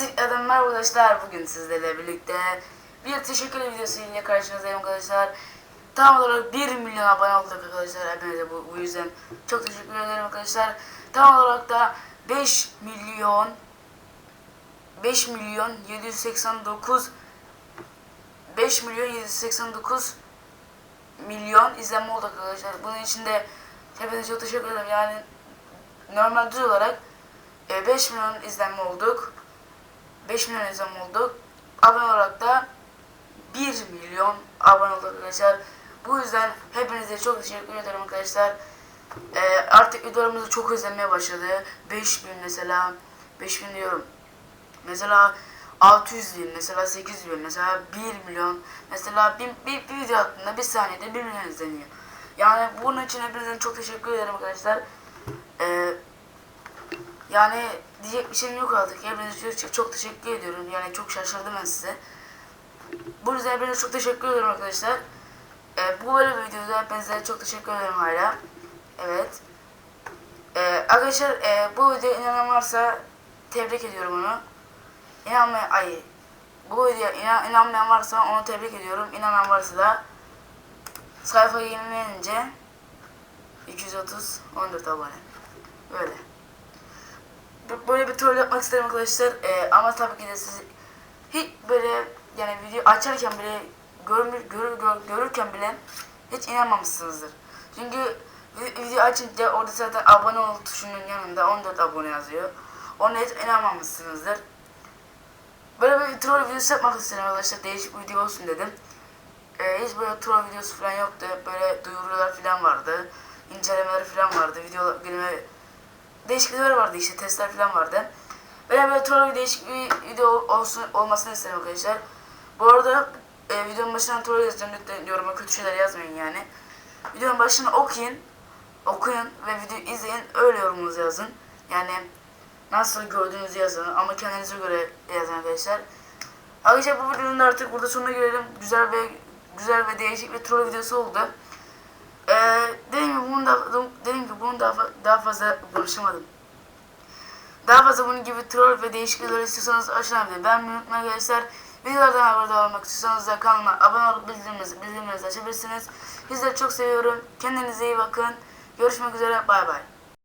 Hepinize adamlar arkadaşlar bugün sizlerle birlikte bir teşekkür videosu ile karşınızdayım arkadaşlar. Tam olarak 1 milyon abone olduk arkadaşlar hepinize bu, bu yüzden çok teşekkür ederim arkadaşlar. Tam olarak da 5 milyon 5 milyon 789 5 milyon 789 milyon izlenme oldu arkadaşlar. Bunun için de hepinize çok teşekkür ederim. Yani normal düz olarak e, 5 milyon izlenme olduk. 5 milyon izlenme olduk. Abone olarak da 1 milyon abone olduk arkadaşlar. Bu yüzden hepinize çok teşekkür ederim arkadaşlar. E, artık videolarımızı çok izlenmeye başladı. 5000 mesela 5000 diyorum. Mesela 600 bin, mesela 800 bin, mesela 1 milyon, mesela bir, bir, bir video hakkında bir saniyede 1 milyon izleniyor. Yani bunun için hepinize çok teşekkür ederim arkadaşlar. Ee, yani diyecek bir şeyim yok artık. Hepinize çok, çok teşekkür ediyorum. Yani çok şaşırdım ben size. Bu yüzden hepinize çok teşekkür ederim arkadaşlar. Ee, bu böyle bir videoda hepinize çok teşekkür ederim hala. Evet. Ee, arkadaşlar e, bu videoya inanan varsa tebrik ediyorum onu. İnanmayan, ay bu videoya inan, inanmayan varsa onu tebrik ediyorum. İnanan varsa da sayfa yenilenince 230 14 abone. Böyle. Böyle bir troll yapmak isterim arkadaşlar. Ee, ama tabii ki de siz hiç böyle yani video açarken bile görür, gör, görürken bile hiç inanmamışsınızdır. Çünkü vi- video açınca orada zaten abone ol tuşunun yanında 14 abone yazıyor. Ona hiç inanmamışsınızdır. Böyle bir troll videosu yapmak istedim arkadaşlar. Değişik bir video olsun dedim. Ee, hiç böyle troll videosu falan yoktu. Böyle duyurular falan vardı. İncelemeler falan vardı. Video günüme değişik videolar vardı işte testler falan vardı. Böyle böyle troll bir değişik bir video olsun olmasını istedim arkadaşlar. Bu arada e, videonun başına troll yazacağım lütfen yoruma kötü şeyler yazmayın yani. Videonun başına okuyun. Okuyun ve videoyu izleyin öyle yorumunuzu yazın. Yani nasıl gördüğünüzü yazın ama kendinize göre yazın arkadaşlar. Arkadaşlar bu videonun artık burada sonuna gelelim. Güzel ve güzel ve değişik bir troll videosu oldu. Ee, dediğim gibi bunu da dediğim gibi bunu daha, daha fazla konuşamadım. Daha fazla bunun gibi troll ve değişik videolar istiyorsanız aşağıdan bir ben unutmayın arkadaşlar. Videolardan haberdar olmak istiyorsanız da kanalıma abone olup bildirimlerinizi, bildirimlerinizi açabilirsiniz. Sizleri çok seviyorum. Kendinize iyi bakın. Görüşmek üzere. Bay bay.